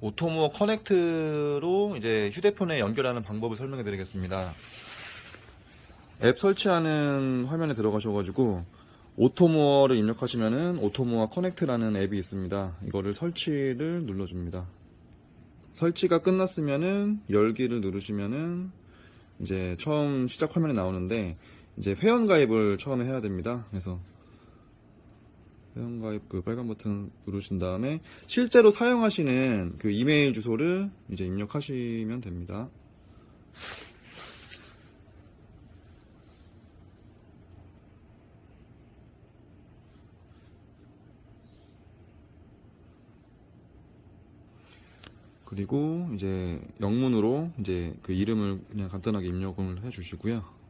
오토모 커넥트로 이제 휴대폰에 연결하는 방법을 설명해 드리겠습니다. 앱 설치하는 화면에 들어가셔가지고 오토모어를 입력하시면은 오토모어 커넥트라는 앱이 있습니다. 이거를 설치를 눌러줍니다. 설치가 끝났으면은 열기를 누르시면은 이제 처음 시작 화면에 나오는데 이제 회원 가입을 처음에 해야 됩니다. 그래서 회원 가입 그 빨간 버튼 누르신 다음에 실제로 사용하시는 그 이메일 주소를 이제 입력하시면 됩니다. 그리고 이제 영문으로 이제 그 이름을 그냥 간단하게 입력을 해 주시고요.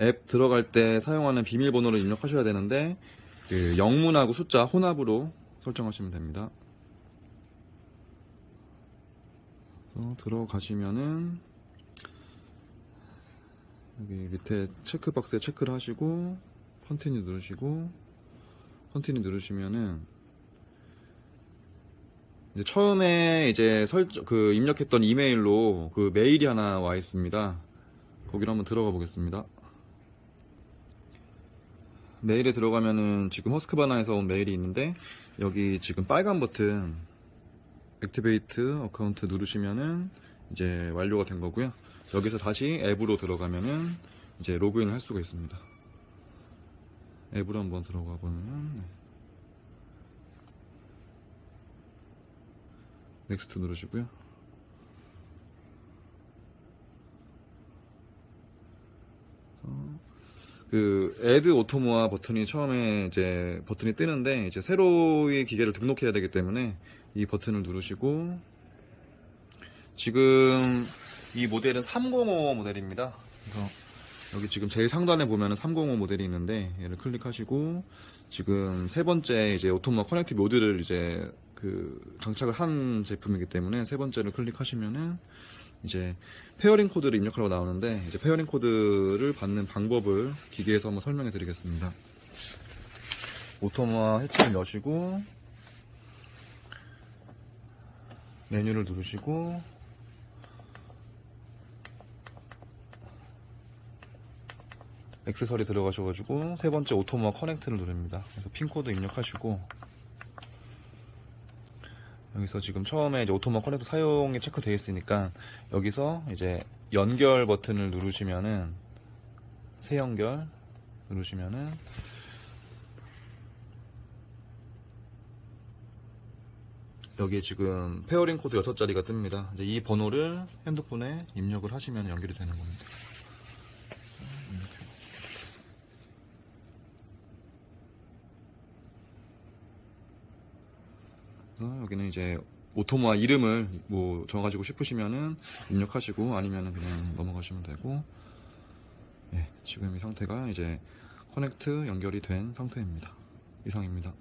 앱 들어갈 때 사용하는 비밀번호를 입력하셔야 되는데 그 영문하고 숫자 혼합으로 설정하시면 됩니다. 들어가시면은 여기 밑에 체크박스에 체크를 하시고 컨티뉴 누르시고 컨티뉴 누르시면은 이제 처음에 이제 설정 그 입력했던 이메일로 그 메일이 하나 와 있습니다. 거기로 한번 들어가 보겠습니다. 메일에 들어가면은 지금 허스크바나에서 온 메일이 있는데 여기 지금 빨간 버튼 액티베이트 어카운트 누르시면은 이제 완료가 된 거고요. 여기서 다시 앱으로 들어가면은 이제 로그인을 할 수가 있습니다. 앱으로 한번 들어가 보면 네. 넥스트 누르시고요. 그 애드 오토모아 버튼이 처음에 이제 버튼이 뜨는데 이제 새로의 기계를 등록해야 되기 때문에 이 버튼을 누르시고 지금 이 모델은 305 모델입니다. 그래서 여기 지금 제일 상단에 보면은 305 모델이 있는데 얘를 클릭하시고 지금 세 번째 이제 오토모아 커넥트 모드를 이제 그 장착을 한 제품이기 때문에 세 번째를 클릭하시면은 이제 페어링 코드를 입력하라고 나오는데 이제 페어링 코드를 받는 방법을 기계에서 한번 설명해 드리겠습니다. 오토모아 해치를 여시고 메뉴를 누르시고 액세서리 들어가셔가지고 세 번째 오토모아 커넥트를 누릅니다. 그래서 핀 코드 입력하시고 여기서 지금 처음에 이제 오토모 커넥터 사용이 체크되어 있으니까 여기서 이제 연결 버튼을 누르시면은 새 연결 누르시면은 여기에 지금 페어링 코드 6자리가 뜹니다. 이 번호를 핸드폰에 입력을 하시면 연결이 되는 겁니다. 그래서 여기는 이제 오토모아 이름을 뭐 정하시고 싶으시면은 입력하시고 아니면은 그냥 넘어가시면 되고 예, 지금 이 상태가 이제 커넥트 연결이 된 상태입니다. 이상입니다.